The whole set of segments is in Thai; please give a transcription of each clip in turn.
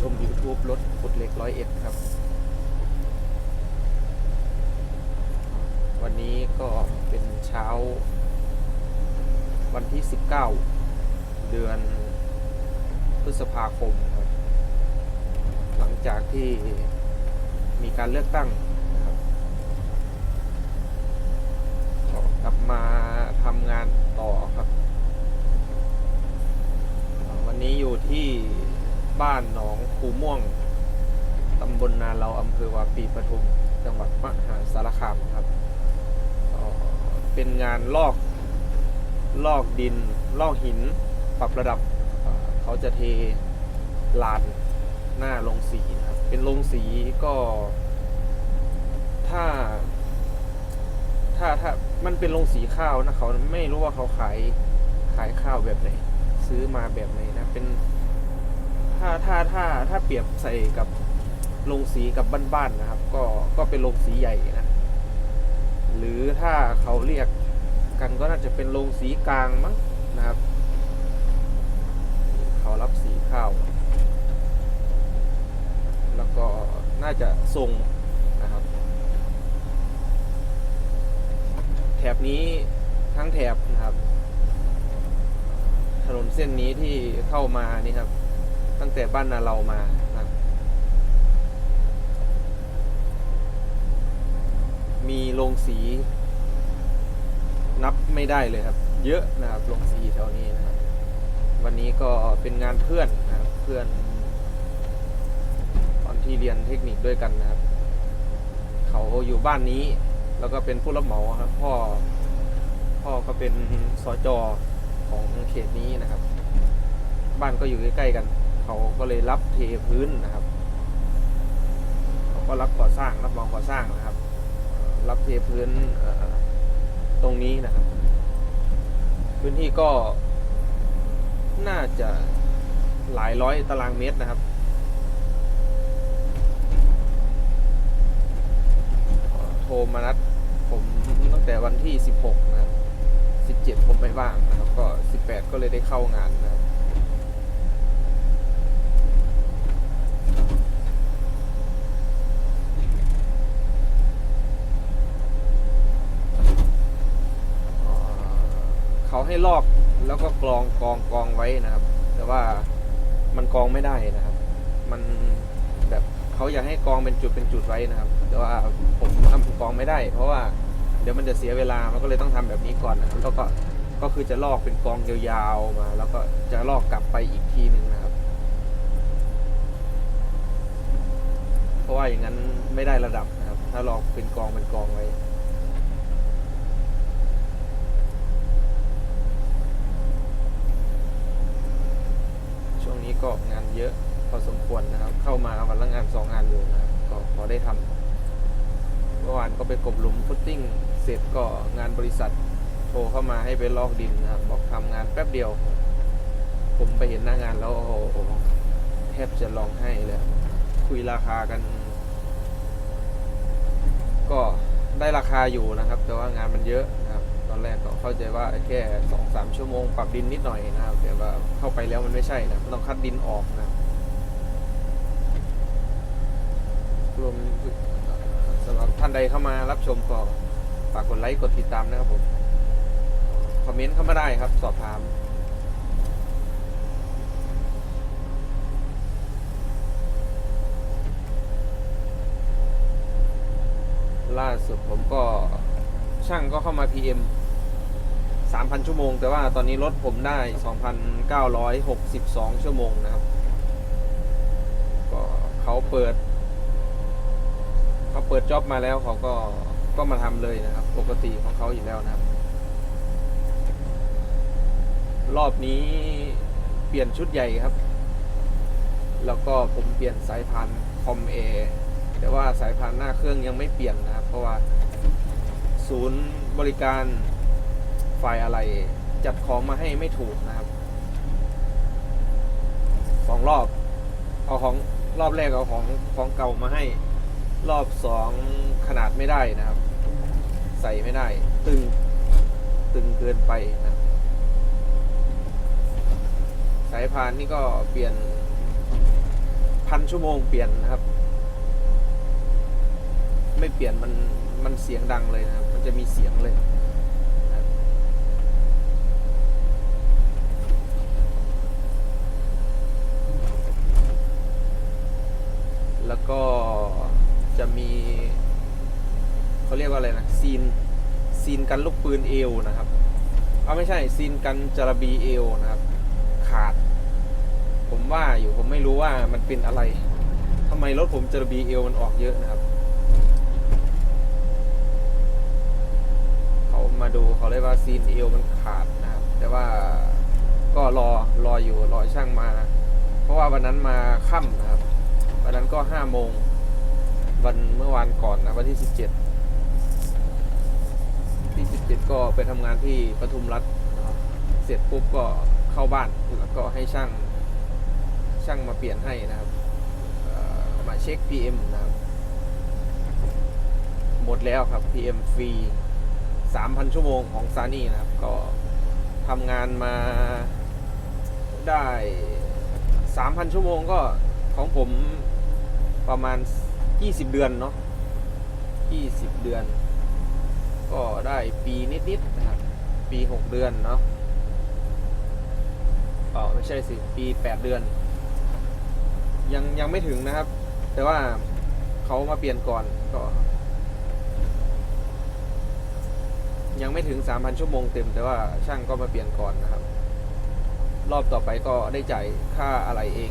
ชม YouTube รถขุดเหล็กร้อยเอ็ดครับ วันนี้ก็เป็นเช้า วันที่ 19 เดือนพฤษภาคมครับ หลังจากที่มีการเลือกตั้งครับกลับมาทำงานต่อครับ วันนี้อยู่ที่บ้าน ม่วงตำบลนาเราอำเภอวาปีปทุม จังหวัดมหาสารคามครับ เป็นงานลอกลอกดิน ลอกหิน ปรับระดับเอ่อเขาจะเทลานหน้าลงสีนะครับ เป็นลงสีก็ถ้า ถ้าถ้ามันเป็นลงสีข้าวนะเขาไม่รู้ว่าเขาขายขายข้าวแบบไหน ซื้อมาแบบไหนนะ เป็น ถ้าถ้าถ้าถ้าเปรียบใส่กับลงสีกับบ้านๆนะครับ ก็ก็เป็นลงสีใหญ่นะ หรือถ้าเขาเรียกกันก็น่าจะเป็นลงสีกลางมั้งนะครับ เขารับสีข้าว แล้วก็น่าจะทรงนะครับ แถบนี้ทั้งแถบนะครับ ถนนเส้นนี้ที่เข้ามานี่ครับ ตั้งแต่บ้านนาเรามานะมีโรงสี นับไม่ได้เลยครับ เยอะนะครับโรงสีแถวนี้นะครับ วันนี้ก็เป็นงานเพื่อนนะครับเพื่อน ตอนที่เรียนเทคนิคด้วยกันนะครับ เขาอยู่บ้านนี้ แล้วก็เป็นผู้รับเหมาครับพ่อพ่อก็เป็นสจของเขตนี้นะครับ บ้านก็อยู่ใกล้ๆกัน เขาก็เลยรับเทพื้นนะครับเขาก็รับก่อสร้างรับเหมาก่อสร้างนะครับ รับเทพื้นตรงนี้นะครับ พื้นที่ก็น่าจะหลายร้อยตารางเมตรนะครับโทรมานัดผมตั้งแต่วันที่ 16 นะครับ 17 ผมไม่ว่างนะครับ ก็ 18 ก็เลยได้เข้างานนะครับ เอ่อเขา ให้ลอกแล้วก็กรองกรองกรองไว้นะครับ แต่ว่ามันกรองไม่ได้นะครับ มันแบบเขาอยากให้กรองเป็นจุดเป็นจุดไว้นะครับ แต่ว่าผมทำกรองไม่ได้ เพราะว่าเดี๋ยวมันจะเสียเวลามันก็เลยต้องทำแบบนี้ก่อนนะครับแล้วก็ก็คือจะลอกเป็นกองยาวๆมา แล้วก็จะลอกกลับไปอีกทีหนึ่งนะครับ เพราะว่าอย่างนั้นไม่ได้ระดับนะครับ ถ้าลอกเป็นกองเป็นกองไว้ ช่วงนี้ ก็งานเยอะพอสมควรนะครับ เข้ามาวันละงานสองงานอยู่นะครับก็พอได้ทำเมื่อวานก็ไปกบหลุมฟุตติ้งเสร็จก็งานบริษัทโทรเข้ามาให้ไปลอกดินนะครับ บอกทำงานแป๊บเดียว ผมไปเห็นหน้างานแล้วโอ้โหแทบจะร้องไห้เลยคุยราคากัน ก็ได้ราคาอยู่นะครับ แต่ว่างานมันเยอะ อนแรกก็เข้าใจว่าแค่สองสามชั่วโมงปรับดินนิดหน่อยนะครับแต่ว่าเข้าไปแล้วมันไม่ใช่นะต้องคัดดินออกนะครับรวมสำหรับท่านใดเข้ามารับชมก็ฝากกดไลค์กดติดตามนะครับผมคอมเมนต์เข้ามาได้ครับ สอบถามล่าสุดผมก็ช่างก็เข้ามา PM 3,000 ชั่วโมง แต่ว่าตอนนี้รถผมได้ 2,962 ชั่วโมงนะครับ ก็เขาเปิด เขาเปิดจ็อบมาแล้วเขาก็ก็มาทำเลยนะครับ ปกติของเขาอยู่แล้วนะครับ รอบนี้เปลี่ยนชุดใหญ่ครับ แล้วก็ผมเปลี่ยนสายพานคอมเอแต่ว่าสายพานหน้าเครื่องยังไม่เปลี่ยนนะครับ เพราะว่าศูนย์บริการ ฝ่ายอะไร จัดของมาให้ไม่ถูกนะครับสองรอบ เอาของรอบแรกเอาของของเก่ามาให้ รอบสองขนาดไม่ได้นะครับ ใส่ไม่ได้ ตึงตึงเกินไปนะสายพานนี่ก็เปลี่ยนพันชั่วโมงเปลี่ยนนะครับ ไม่เปลี่ยนมันมันเสียงดังเลยนะครับ มันจะมีเสียงเลยนะครับแล้วก็จะมี เขาเรียกว่าอะไรนะซีนซีนกันลูกปืน เอวนะครับเอาไม่ใช่ซีนกันจระบีเอวนะครับ ขาด ผมว่าอยู่ผมไม่รู้ว่ามันเป็นอะไรทำไมรถผมจระบีเอวมันออกเยอะนะครับเขามาดูเขาเรียกว่าซีนเอวมันขาดนะครับ แต่ว่าก็รอรออยู่รอช่างมา เพราะว่าวันนั้นมาค่ำนะครับวันนั้นก็ห้าโมงวันเมื่อวานก่อนนะวันที่สิบเจ็ด ที่สิบเจ็ดก็ไปทำงานที่ปทุมรัฐ เสร็จปุ๊บก็เข้าบ้านแล้วก็ให้ช่างช่างมาเปลี่ยนให้นะครับเอ่อมาเช็ค PM นะครับ หมดแล้วครับ PM ฟรี 3,000 ชั่วโมงของซานี่นะครับ ก็ทำงานมาได้ 3,000 ชั่วโมงก็ของผมประมาณ 20 เดือนเนาะ20 เดือน ก็ได้ปีนิดๆนะครับ ปี6เดือนเนาะอ๋อไม่ใช่สิ ปี8เดือน ยังยังไม่ถึงนะครับ แต่ว่าเขามาเปลี่ยนก่อนก็ ยังไม่ถึง3,000ชั่วโมงเต็ม แต่ว่าช่างก็มาเปลี่ยนก่อนนะครับ รอบต่อไปก็ได้จ่ายค่าอะไรเอง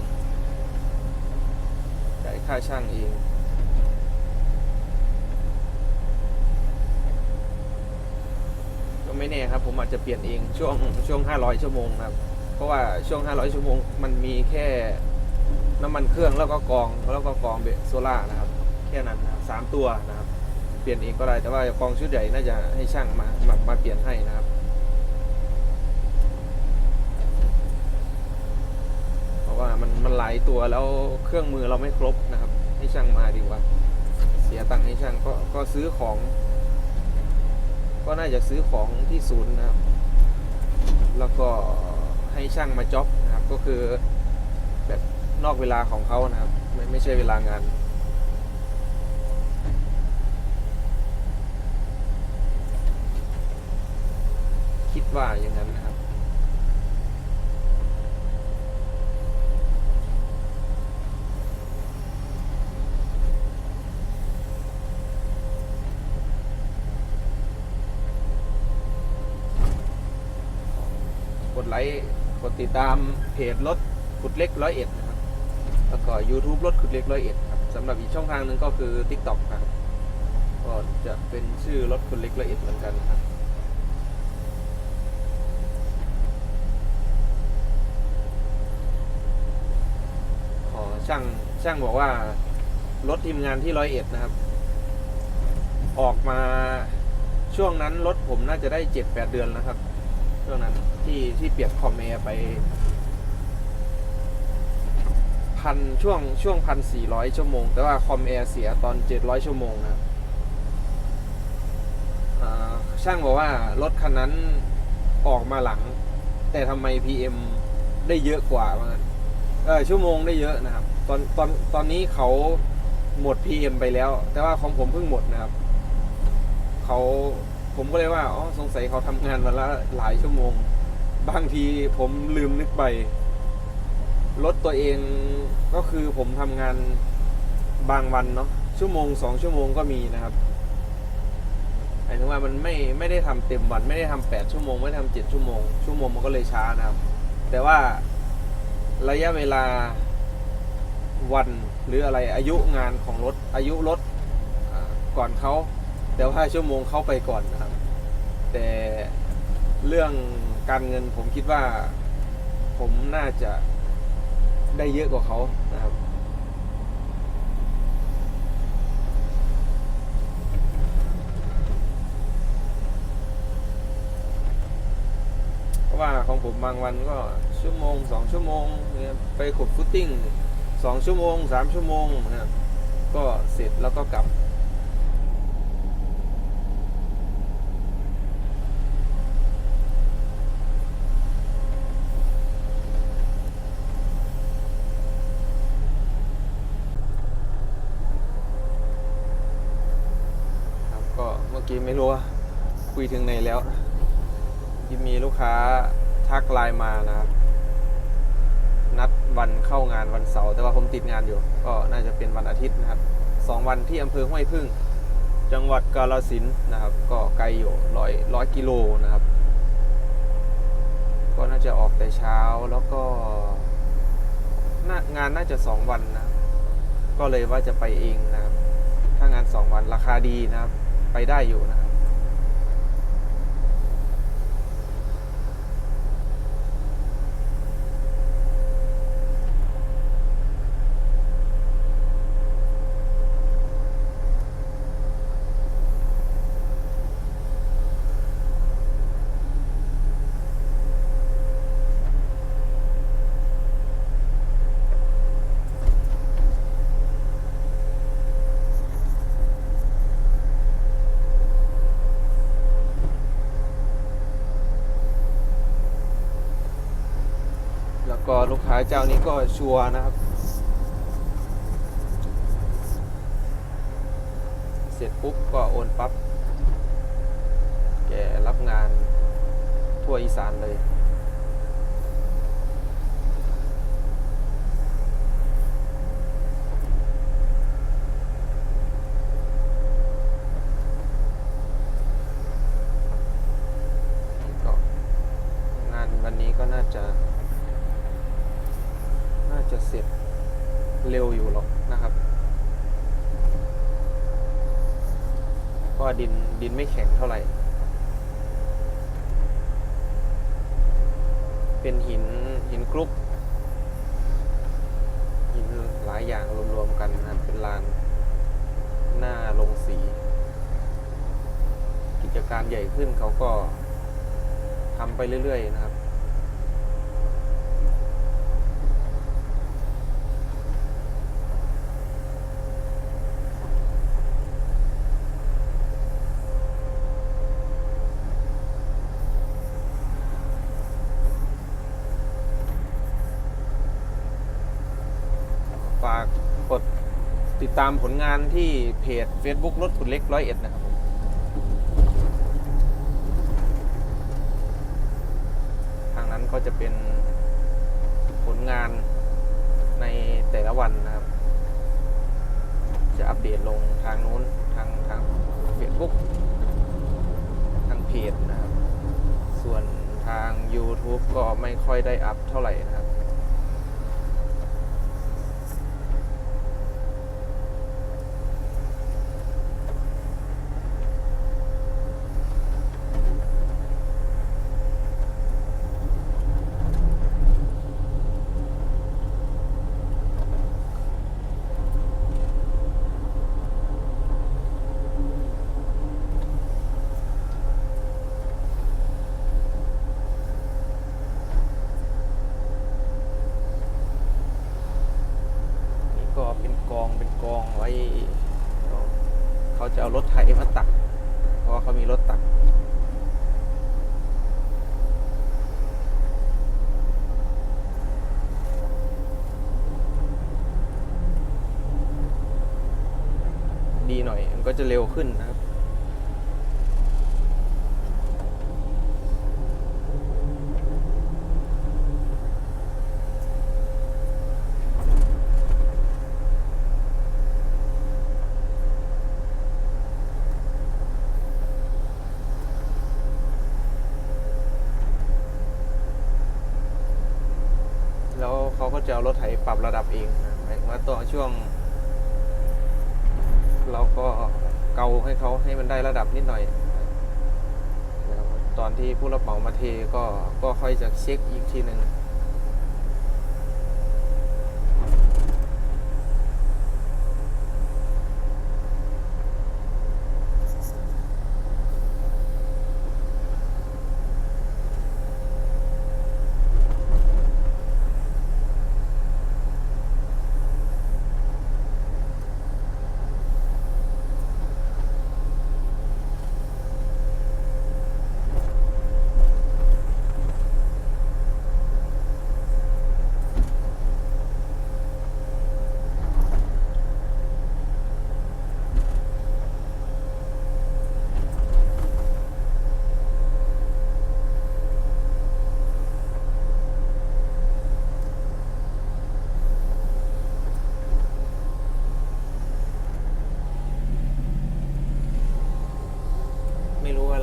จ่ายค่าช่างเอง ไม่แน่ครับ ผมอาจจะเปลี่ยนเองช่วงช่วง 500 ชั่วโมงนะครับ เพราะว่าช่วง 500 ชั่วโมง มันมีแค่น้ำมันเครื่องแล้วก็กรองแล้วก็กรองเบรกโซล่านะครับ แค่นั้นนะครับสามตัวนะครับ เปลี่ยนเองก็ได้แต่ว่ากองชุดใหญ่น่าจะให้ช่างมามามาเปลี่ยนให้นะครับเพราะว่ามันมันหลายตัวแล้วเครื่องมือเราไม่ครบนะครับ ให้ช่างมาดีกว่า เสียตังค์ให้ช่างก็ก็ซื้อของ ก็น่าจะซื้อของที่ศูนย์นะครับ แล้วก็ให้ช่างมาจ็อบนะครับ ก็คือแบบนอกเวลาของเขานะครับ ไม่ไม่ใช่เวลางาน คิดว่าอย่างนั้นนะ ดไลค์กดติดตามเพจรถขุดเล็กร้อยเอ็ดนะครับแล้วก็ YouTube รถขุดเล็กร้อยเอ็ดครับสำหรับอีกช่องทางหนึ่งก็คือ TikTok ครับก็จะเป็นชื่อรถขุดเล็กร้อยเอ็ดเหมือนกันครับขอช่างช่างบอกว่ารถทีมงานที่ร้อยเอ็ดนะครับ ออกมาช่วงนั้นรถผมน่าจะได้เจ็ดแปดเดือนแล้วครับ ช่วงนั้น ที่ที่เปลี่ยนคอมแอร์ไปพันช่วงช่วงพันสี่ร้อยชั่วโมง แต่ว่าคอมแอร์เสียตอนเจ็ดร้อยชั่วโมงนะช่างบอกว่ารถคันนั้นออกมาหลัง แต่ทำไม PM ได้เยอะกว่าว่างั้นเออชั่วโมงได้เยอะนะครับ ตอนตอนตอนนี้เขาหมด PM ไปแล้ว แต่ว่าของผมเพิ่งหมดนะครับ เขา ผมก็เลยว่าอ๋อสงสัยเขาทำงานวันละหลายชั่วโมง บางทีผมลืมนึกไปรถตัวเองก็คือผมทำงานบางวันเนาะชั่วโมงสองชั่วโมงก็มีนะครับหมายถึงว่ามันไม่ไม่ได้ทำเต็มวัน ไม่ได้ทำแปดชั่วโมง ไม่ได้ทำเจ็ดชั่วโมง ชั่วโมงมันก็เลยช้านะครับ แต่ว่าระยะเวลาวันหรืออะไรอายุงานของรถอายุรถก่อนเขา แต่ว่าชั่วโมงเข้าไปก่อนนะครับ แต่เรื่องการเงินผมคิดว่า ผมน่าจะได้เยอะกว่าเขานะครับเพราะว่าของผมบางวันก็ชั่วโมงสองชั่วโมงเนี่ยไปขุดฟุตติ้งสองชั่วโมงสามชั่วโมงนะครับก็เสร็จแล้วก็กลับ กี้ ไม่รู้ว่าคุยถึงไหนแล้ว ที่มีลูกค้าทักไลน์มานะครับ นัดวันเข้างานวันเสาร์แต่ว่าผมติดงานอยู่ ก็น่าจะเป็นวันอาทิตย์นะครับสองวันที่อำเภอห้วยพึ่ง จังหวัดกาฬสินนะครับ ก็ไกลอยู่ร้อยร้อยกิโลนะครับ ก็น่าจะออกแต่เช้าแล้วก็างานน่าจะสองวันนะก็เลยว่าจะไปเองนะครับ ถ้างานสองวันราคาดีนะครับ ไปได้อยู่นะครับ ก็ลูกค้าเจ้านี้ก็ชัวร์นะครับ เสร็จปุ๊บก็โอนปั๊บ แกรับงานทั่วอีสานเลย ก็งานวันนี้ก็น่าจะ น่าจะเสร็จเร็วอยู่หรอกนะครับเพราะว่า ดินไม่แข็งเท่าไหร่ เป็นหินหินกรุ๊ปหินหลายอย่างรวมๆกันนะเป็นลานหน้าลงสี กิจการใหญ่ขึ้นเขาก็ทำไปเรื่อยๆนะครับ ฝากกดติดตามผลงานที่เพจ Facebook รถขุดเล็กร้อยเอ็ดนะครับผมทางนั้นก็จะเป็นผลงานในแต่ละวันนะครับ จะอัปเดตลงทางนู้นทางทาง Facebook ทางเพจนะครับ ส่วนทาง YouTube ก็ไม่ค่อยได้อัพเท่าไหร่นะครับ นี่ก็เป็นกองเป็นกองไว้เดี๋ยวเขา จะเอารถไถมาตัก เพราะว่าเขามีรถตัก ดีหน่อย มันก็จะเร็วขึ้นนะครับ แล้วเขาก็จะเอารถไถ ปรับระดับเองหมายว่าต่อช่วง เราก็เกาให้เขาให้มันได้ระดับนิดหน่อย ตอนที่ผู้รับเหมามาเทก็ก็ค่อยจะเช็คอีกทีหนึ่ง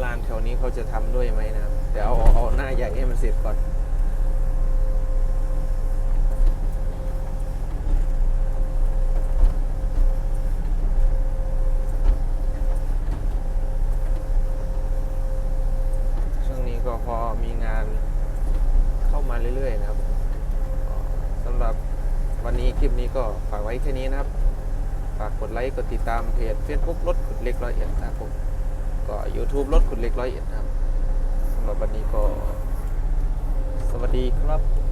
กานแถวนี้ เขาจะทำด้วยไหมนะครับเดี๋ยวเอาเอาหน้าใหญ่ให้มันเสร็จก่อนช่วงนี้ก็พอมีงานเข้ามาเรื่อยๆนะครับสำหรับวันนี้คลิปนี้ก็ฝากไว้แค่นี้นะครับ ฝากกดไลค์ กดติดตามเพจ Facebook รถขุดเล็กร้อยเอ็ดนะครับผม ก็ YouTube รถขุดเล็กร้อยเอ็ดครับสำหรับวันนี้ก็ สวัสดีครับ